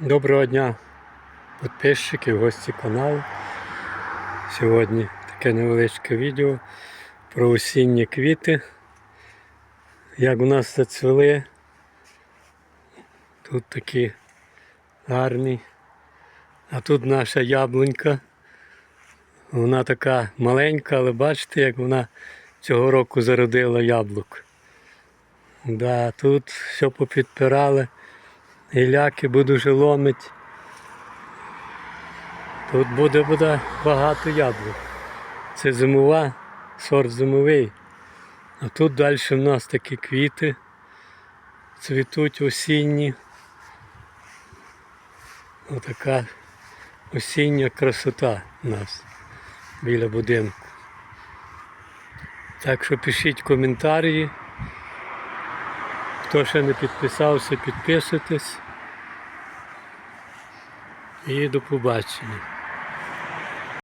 Доброго дня, підписчики, гості каналу. Сьогодні таке невеличке відео про осінні квіти. Як у нас зацвіли. Тут такі гарні. А тут наша яблунька. Вона така маленька, але бачите, як вона цього року зародила яблук. Да, тут все попідпирали. Гіляки буду вже ломить. Тут буде, буде багато яблук. Це зимова, сорт зимовий. А тут далі в нас такі квіти цвітуть осінні. Отака осіння красота у нас біля будинку. Так що пишіть коментарі. Хто ще не підписався, підписуйтесь. І до побачення.